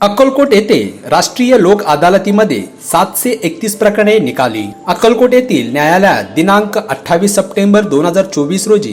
अक्कलकोट येथे राष्ट्रीय लोक अदालतीमध्ये सातशे एकतीस प्रकरणे निकाली. अक्कलकोट येथील न्यायालयात दिनांक अठ्ठावीस सप्टेंबर दोन हजार चोवीस रोजी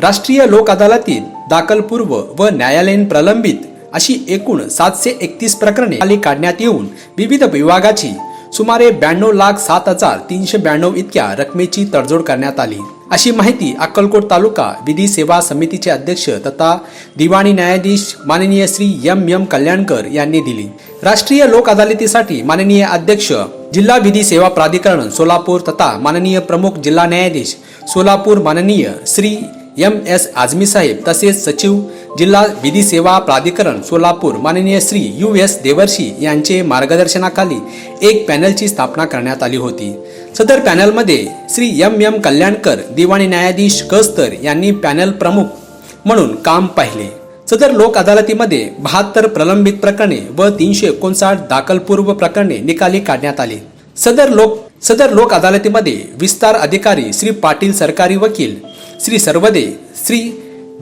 राष्ट्रीय लोक अदालतीत दाखलपूर्व व न्यायालयीन प्रलंबित अशी एकूण सातशे एकतीस प्रकरणे खाली काढण्यात येऊन विविध विभागाची सुमारे ब्याण्णव लाख सात हजार तीनशे ब्याण्णव इतक्या रकमेची तडजोड करण्यात आली. अशी माहिती अक्कलकोट तालुका विधी सेवा समितीचे अध्यक्ष तथा दिवाणी न्यायाधीश माननीय श्री एम एम कल्याणकर यांनी दिली. राष्ट्रीय लोक अदालतीसाठी माननीय अध्यक्ष जिल्हा विधी सेवा प्राधिकरण सोलापूर तथा माननीय प्रमुख जिल्हा न्यायाधीश सोलापूर माननीय श्री एम एस आझमी साहेब तसेच सचिव जिल्हा विधी सेवा प्राधिकरण सोलापूर माननीय श्री यू एस देवर्षी यांचे मार्गदर्शनाखाली एक पॅनलची स्थापना करण्यात आली होती. सदर पॅनलमध्ये श्री एम एम कल्याणकर दिवाणी न्यायाधीश कस्तर यांनी पॅनल प्रमुख म्हणून काम पाहिले. सदर लोक अदालतीमध्ये बहात्तर प्रलंबित प्रकरणे व तीनशे एकोणसाठ दाखलपूर्व प्रकरणे निकाली काढण्यात आली. सदर लोक सदर लोक अदालतीमध्ये विस्तार अधिकारी श्री पाटील सरकारी वकील श्री सर्वदे श्री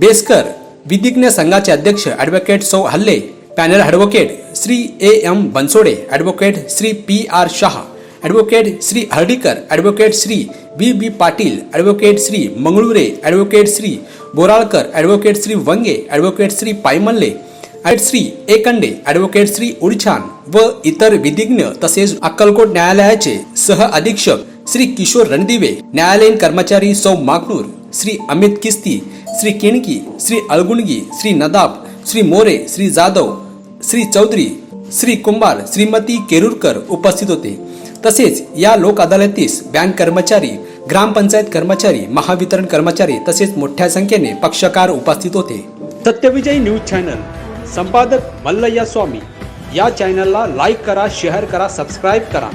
बेसकर विधिज्ञ संघाचे अध्यक्ष ॲडव्होकेट सौ Halle panel advocate Shri A M Bansode advocate Shri P R Shah advocate Shri Hardikar advocate Shri B B Patil advocate Shri Mangalure advocate Shri Boralkar advocate Shri Vange advocate Shri Paymalle adv Shri Ekande advocate Shri Udchan व इतर विधिज्ञ तसेच अक्कलकोट न्यायालयाचे सह अधीक्षक श्री किशोर रणदिवे न्यायालयीन कर्मचारी सौ मागणूर श्री अमित किस्ती श्री किणकी श्री अळगुणगी श्री नदाब श्री मोरे श्री जाधव श्री चौधरी श्री कुंभार श्रीमती केरुरकर उपस्थित होते तसेच या लोक अदालतीस बँक कर्मचारी ग्रामपंचायत कर्मचारी महावितरण कर्मचारी तसेच मोठ्या संख्येने पक्षकार उपस्थित होते. सत्यविजयी न्यूज चॅनल संपादक मल्लय्या स्वामी. या चॅनलला लाईक करा शेअर करा सबस्क्राईब करा.